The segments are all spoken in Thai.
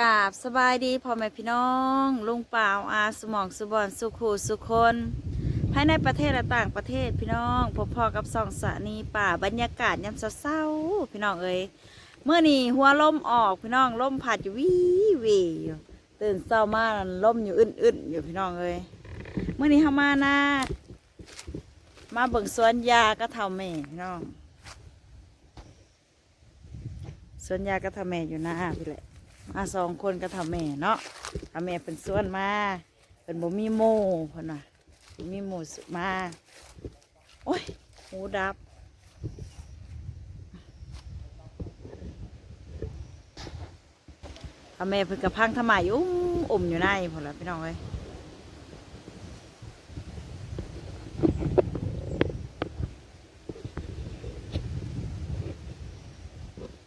กาบสบายดีพ่อแม่พี่น้อง ลุงเปล่าอาสมองสุบอนสุขูสุคนภายในประเทศและต่างประเทศพี่น้องพบพ่อกับสองสานีป่าบรรยากาศยามเศร้าๆพี่น้องเอ้ยเมื่อนี่หัวลมออกพี่น้องลมพัดอยู่วิวีอยู่ตื่นเศร้ามากลมอยู่อึนๆอยู่พี่น้องเอ้ยเมื่อนี้เขามานะมาเบิ่งสวนยาก็เทาแม่พี่น้องสวนยาก็ทำแม่อยู่หน้าพี่แหละ มาสองคนก็ทำแม่เนาะทำแม่เป็นส่วนมาเป็นบ่มีโมเพิ่นน่ะบ่มีโมสุมา โอ้ยหูดับทำแม่เพิ่นกระพังทำไมอุ้มอุ่มอยู่ในพอละพี่น้องเอ้ย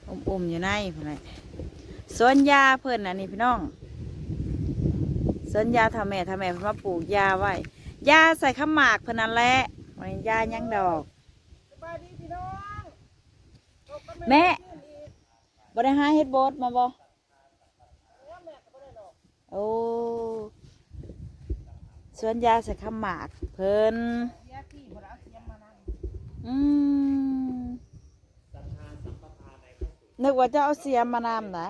อุ่มอุ่มๆอยู่ในพอละ สวนยาเพิ่นอันนี้พี่น้องสวนยาทำแม่ทำแม่เพิ่นมาปลูกยาไว้ยาใส่ข้าหมากเพิ่นนั่นแหละมันยายังดอก แม่บ่ได้หาเฮ็ดบดมาบ่แล้วแม่ก็บ่ได้ดอกโอ้สวนยาใส่ข้าหมากเพิ่นอืมนึกว่าจะเอาเสียมมานำนะ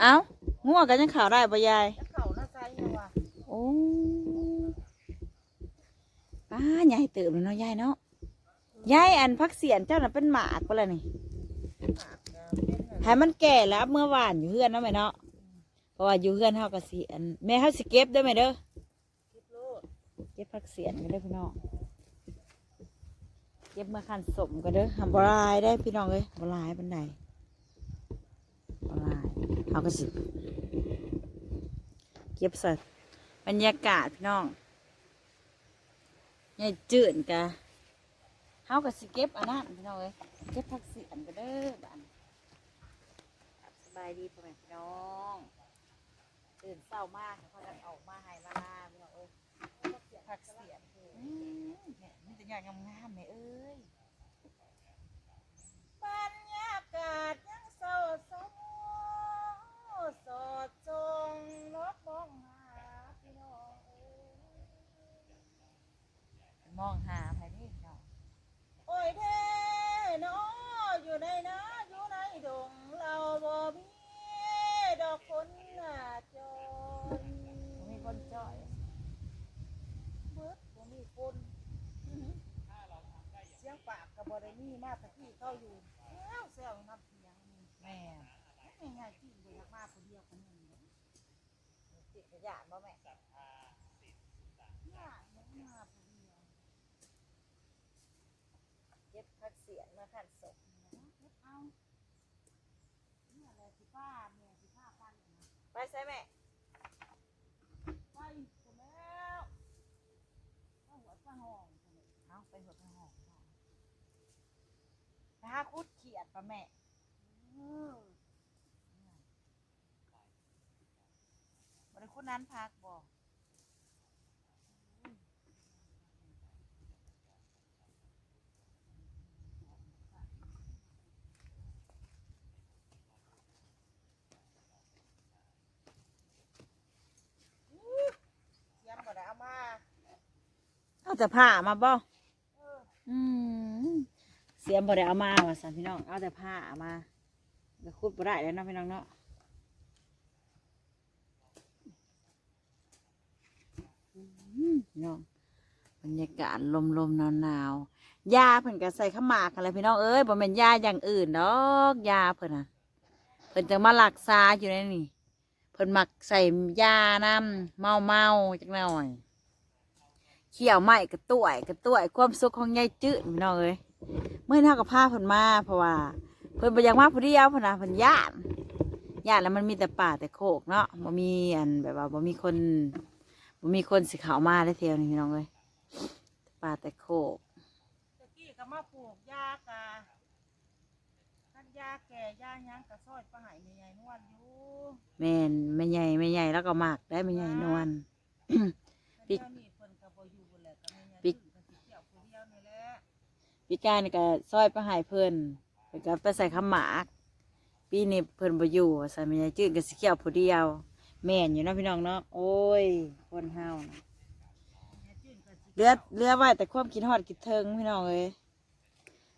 เอ้างัวกันยังข่าวได้บ่ยายแล้วเข่าหน้าไซนะว่ะโอ้ป้าใหญ่เติบเลยเนาะยายเนาะยายอันพักเสียนเจ้าน่ะเป็นหมากปะล่ะนี่ปากก็เป็นน่ะให้มันแก่แล้วเมื่อวานอยู่เฮือนเนาะแม่เนาะเพราะว่าอยู่เฮือนเฮาก็สิอันแม่เฮาสิเก็บได้ไหมเด้อคิดโลดเก็บพักเสียนก็ได้อพี่น้องเก็บมาคันสมก็เด้อทำบลายได้อพี่น้องเอ้ยบลายบันไดบลาย เอาก็สิ เก็บใส่บรรยากาศพี่น้องใหญ่จืดกะเฮาก็สิเก็บอันนั้นพี่น้องเอ้ยเก็บพักเสียนก็เด้อบ้านสบายดีพ่อแม่พี่น้องตื่นเศร้ามากเพราะกันออกมาหาหน้าพี่น้องเอ้ยผักเสียนคืออืมเนี่ยมันจะใหญ่งามๆไหมเอ้ยบรรยากาศยังเศร้าสม สดจงรถมองหาพี่น้องเอ้ยมองหาใครนี่เนาะโอ้ยเท่เนาะอยู่ในนาอยู่ในดงเราบ่มีดอกคนหน้าจนมีคนจ่อยเบิดบ่มีคนอื้อหือเสียงปากกับบอได้มีมาตะกี้เข้าอยู่แล้วเซลนับเสียงนี่ แม่ ไม่ง่ายจริงเลยอยกมาคนเดียวกันนี่เนาะติดขยะบ่แม่ยากมันมาคนเดียวเก็บพักเสียนมาขันศพเนาะเฮ็ดเอาเนี่ยแหละสิป้าแม่ยสิป้าปันไปใส่แม่ไปคนแล้วเอาหัวซะหองเอาไปหัวไปหอกเนะไปหาคุดเขียดปะแม่เออ บริ คุดนั้นพักบ่เสียงบ่ได้เอามาเอาแต่ผ้ามาบ่เอออืมเสียมบ่ได้เอามาว่ะสันพี่น้อง เอาแต่ผ้ามาไปคุดบ่ได้แล้วเนาะพี่น้องเนาะอืม พี่น้องบรรยากาศลมลมหนาวๆยาเพิ่นก็ใส่ข้ามากอะไรพี่น้องเอ้ยบ่แม่นยาอย่างอื่นดอกยาเพิ่นน่ะเพิ่นจะมารักษาอยู่ในนี่เพิ่นมักใส่ยาน้ำเมาเมาๆจักหน่อยเขี่ยวไม้กระต้วยกระต้วยความสุขของยายจืดพี่น้องเอ้ยเมื่อเท่ากับผ้าเพิ่นมาเพราะว่า เพิ่นบ่อยากมาผู้เดียวเพิ่นน่ะเพิ่นย่านย่านแล้วมันมีแต่ป่าแต่โคกเนาะบ่มีอันแบบว่าบ่มีคน มีคนสิเข้ามาได้เที่ยวนี้พี่น้องเอ้ยป่าแต่โคกตะกี้ก็มาปลูกยากะคันยาแก่ยาหยังกะซอยปลาไหายใหญ่ๆนวลอยู่แม่นแม่ใหญ่แม่ใหญ่แล้วก็มากได้แม่ใหญ่นวลแต่ปีเดี๋ยวนี้เพิ่นก็บ่อยู่พุ่นแหละก็ไม่ใหญ่ปีปีกายนี่ก็ซอยไปใหายเพิ่นเพิ่นก็ไปใส่ข้าวหมาก ปีนี้เพิ่นบ่อยู่ใส่แม่ยายจืดก็สิเกี่ยวผู้เดียว แม่นอยู่เนาะพี่น้องเนาะโอ้ย คนเฮาน่ะเหลือเหลือไว้แต่ความคิดฮอดคิดถึงพี่น้องเอ้ย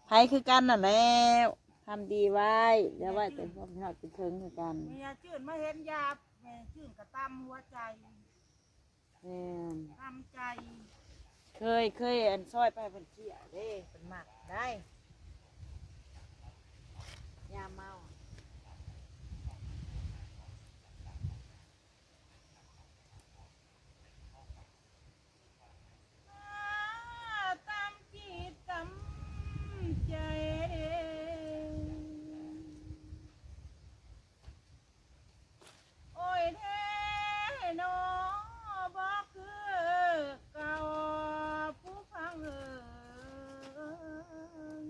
ไผคือกันนั่นแหล้วทำดีไว้เหลือไว้แต่ความคิดฮอดคิดถึงคือกันเมียจืดมาเห็นยาแม่จืดกระตำหัวใจแม่นตำใจเคยเคยอันซอยไปเพิ่นเที่ยเด้เพิ่นมักได้ยามเมา ตำจิตตำใจ โอ้ยแท้หนอบอกคือเก่าผู้ฟังเอ่ย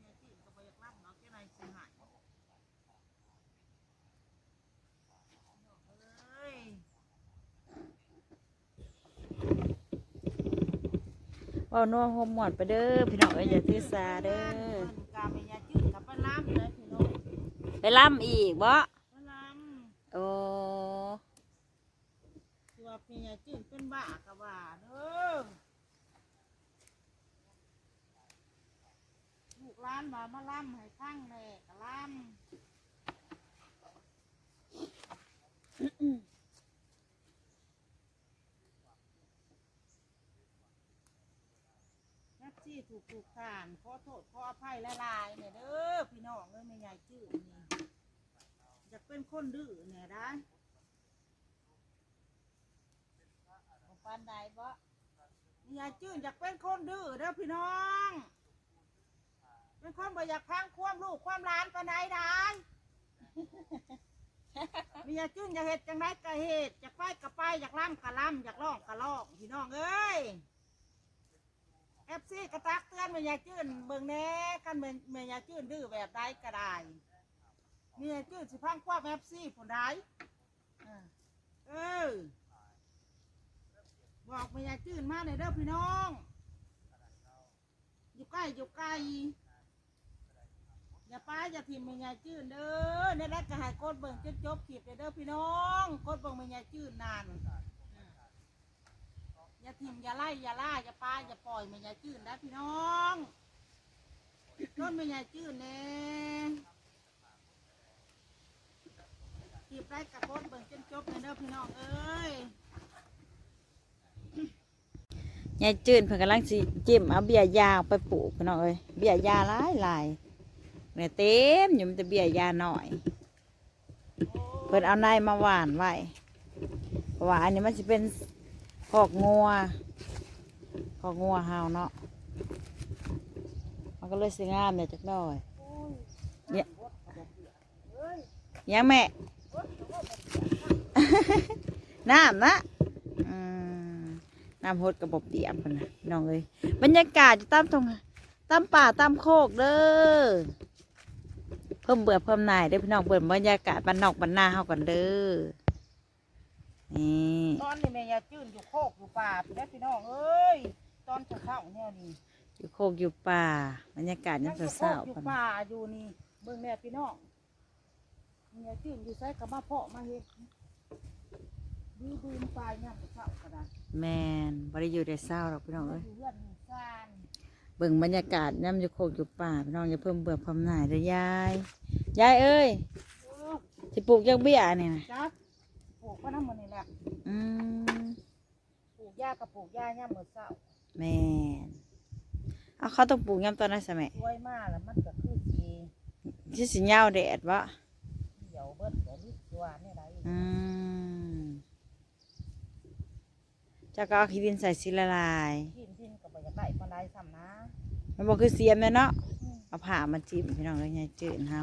แม่จีนก็บ่อยากรับเนาะแค่ไหนสิหายเอ้ย เว้านัวโฮมหมดไปเด้อพี่น้องเอ้ยอย่าถือสาเด้อกาเมยาจืดกับปลาล้ำเลยพี่น้องไปล่ำอีกบ่ปลาล้โอ้ำตัวเมียจืดเป็นบ้ากะว่าเด้อลูกร้านมามาล้ำให้ข้างแรกกะล้ำแท็กซี่ ถูกถูกผ่านขอโทษขออภัยหลายเนี่ยเด้อพี่น้องเอ้ยไม่ใหญ่จืดนี่อยากเป็นคนดื้อเนี่ยได้บ่ปานใดบ่ไม่ใหญ่จืดอยากเป็นคนดื้อเด้อพี่น้อง เป็นคนบ่อยากพังความลูกความหลานปานใดได้มีอยาจื้นอยากเห็ดจังไดก็เห็ดอยากไปก็ไปอยากล่ำก็ล่ำอยากร้องก็ร้องพี่น้องเอ้ย อฟซีกระตักเตือนแม่ยายจื้นเบิ่งแหน่กันแม่แม่ยาจื้นดื้อแบบใดก็ได้แม่ยายจื้นสิพังความเอฟซีผู้ใดอ่าเออบอกแม่ยายจื้นมาในเด้อพี่น้องอยู่ใกล้อยู่ไกลอย่าป้าอย่าทิมแม่ยายจื้นเด้อในรักก็ให้กดเบิ่งจนจบคลิปเด้อพี่น้องกดเบิ่งแม่ยายจื้นนาน อย่าทิมอย่าไล่อย่าล่าอย่าป้าอย่าปล่อยแม่ยายจื้นนะพี่น้องต้นแม่ยายจื้นแน่คลิปได้กับกดเบิ่งจนจบเด้อพี่น้องเอ้ยยายจืนเพิ่นกำลังสิจิ้มเอาเบี้ยยาไปปลูกพี่น้องเอ้ยเบี้ยยาหลายหลายเนี่ยเต็มอยู่มันแต่เบี้ยยาหน่อยเพิ่นเอาในมาหวานไว้เพราะว่าอันนี้มันสิเป็น คอกงัวคอกงัวเฮาเนาะมันก็เลยสิงามเนี่ยจักหน่อยเนี่ยยังแม่ น้ำนะน้ำหดกระบอกเปียกมันนะน้องเลยบรรยากาศอยู่ตามตรงตามป่าตามโคกเด้อเพิ่มเบื่อเพิ่มนายเด้พี่น้องเปิดบรรยากาศบ้านนอกบ้านนาเฮากันเด้อ นี่ตอนนี้แม่ยายจื้นอยู่โคกอยู่ป่าพี่ได้อพี่น้องเอ้ยตอนเช้าๆเนี่ยนี่อยู่โคกอยู่ป่าบรรยากาศยังอยู่เศร้าอยู่ๆกันป่าอยู่นี่เบิ่งแม่พี่น้องแม่ยายจื้นอยู่ไสก็มาเพาะมาเฮ็ดดูดูมปลายเนี่ยเช้าก็ได้แมนบ่ได้อยู่ได้เศร้าหรอกพี่น้องเอ้ยอยู่เรือนอยู่ซ่านเบิ่งบรรยากาศย่ำอยู่โคกอยู่ป่าพี่น้องอย่าเพิ่มเบื่อเพิ่มหน่ายเด้อยายยายเอ้ยเออสิปลูกจักเบี้ยนี่นะจัก ปลูกก็น้ำมันนี่แหละอืมปลูกหญ้ากับปลูกหญ้าย่ามมื้อเช้าแมนเอาเขาต้องปลูกย่ำตอนนั้นใช่ไหมสวยมากแล้วมันก็คือสิที่สิเหย้าแดดวะเหี่ยวเบิดเดี๋ยวนี้ตัวเนี่ยได้อืมเจะก็เอาขี้ดินใส่สิละลายกินทินก็บ่อยากได้ปานใดซ้ำนะมันบอกคือเสียมเลยเนาะอืมเอาผ้ามาจิ้มพี่น้องเลยยายจืดเฮา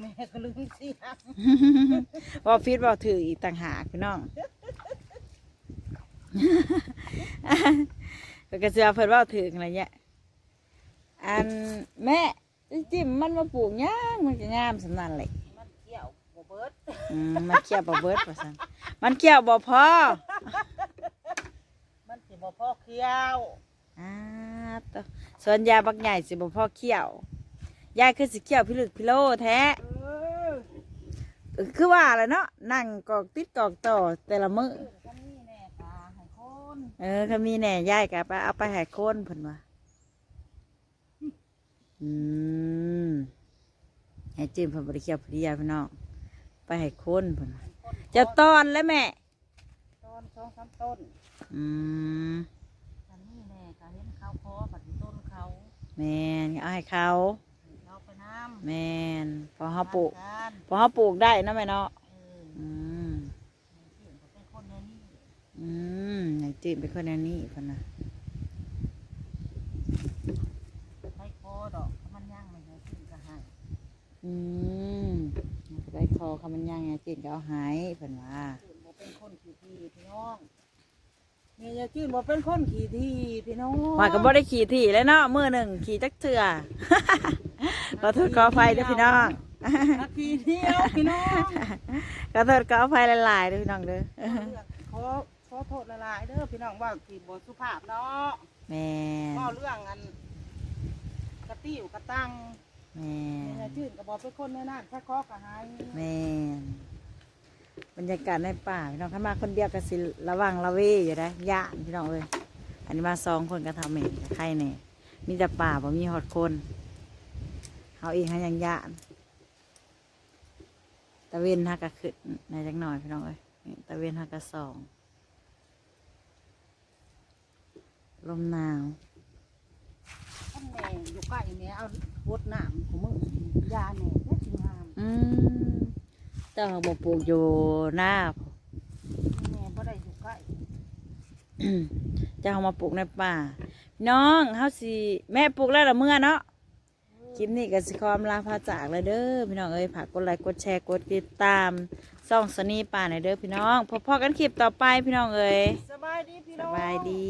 แม่ก็ลืมค่ะเออแม่ก็ลืมเสียงว่าฟิตว่าถืออีกต่างหากพี่น้องเพิ่นก็เสือเพิ่นว่าถืออะไรเงี้ยอันแม่จิ้มมันมาปลูกย่างมันก็งามสำนันเลยมันเกี่ยวบ่เบิดอืมมันเกี่ยวบ่เบิดว่าซั่นมันเกี่ยวบ่พอมันเป็นบ่พ่อเคี้ยวอ่าต่อส่วนยาบักใหญ่สิบ่พ่อเขี้ยว ยายคือสิเขี้ยวพิลึกพิโลแท้เออเออคือว่าแหล้วเนาะนั่งกอกติดกอกต่อแต่ละมื้อชื่นก็มีแน่ปลาให้คนเออก็มีแหน่ยายกะไปเอาไปให้คนเพิ่นว่าอืมให้จิ้มเพิ่นบ่ได้เขี้ยวพอดียาพี่น้องไปให้คนเพิ่นว่าจะตอนแล้วแม่ต้นสองสามต้น อืมอันนี้แน่ก็เห็นเขาคอปัดต้นเขาแม่นเอาให้เขาเราไปน้ำแม่นพอเฮาปลูก กันพอเฮาปลูกได้เนาะแม่เนาะเอออืมชื่นก็เป็นคนในนี้อืมให้จิ้มเป็นคนแนวนี้เพิ่นน่ะใช้คอดอกถ้ามันย่างมันจะชื่นก็ให้อืมมันก็ได้คอคำมันย่างไงจิ้มก็เอาหายเพิ่นว่าชื่นบ่เป็นคนขี้ทีพี่น้องเมียชื่นบ่เป็นคนขี้ทีพี่น้องว่าก็บ่ได้ขี่ที่แล้วเนาะมื้อหนึ่งขี่จักเทื่อ ขอโทษขออภัยเด้วยพี่น้องนาทีเดียวพี่น้องขอโทษขออภัยหลายๆเด้วยพี่น้องเด้อขอขอโทษละลายๆเด้อพี่น้องว่าที่บ่สุภาพเนาะแม่นเว้าเรื่องอันกระติ้วกระตังแม่เมียนชื่นก็บ่เป็นคนในนั้นแค่คอกระหายแม่นบรรยากาศในป่าพี่น้องเข้ามาคนเดียวก็สิระวังระเวอยู่ได้ย่านพี่น้องเอ้ยอันนี้มาสองคนก็ทำเองใครแน่มีแต่ป่าบ่มีหอดคน เฮาเองหายังย่านตะเวนหักกะขึ้นในจักหน่อยพี่น้องเอ้ยนี่ตะเวนหักกะสองลมหนาวท่านแม่อยู่ใกล้แม่เอาวดน้ำของมึงยาแม่แค่สิงามอืมเจ้าบอกปลูกอยู่หน้าแม่บ่ได้อยู่ใกล้เจ้าเอามาปลูกในป่า น้องเฮาสิแม่ปลูกแล้วละเมื่อเนาะค ลิปนี้ก็สิขออำลาพาจากเลยเด้อพี่น้องเอ้ยฝากกดไลค์กดแชร์กดติดตามส่องสนีป่าหน่อยเด้อพี่น้องพบพอกันคลิปต่อไปพี่น้องเอ้ยสบายดีพี่สน้องบายดี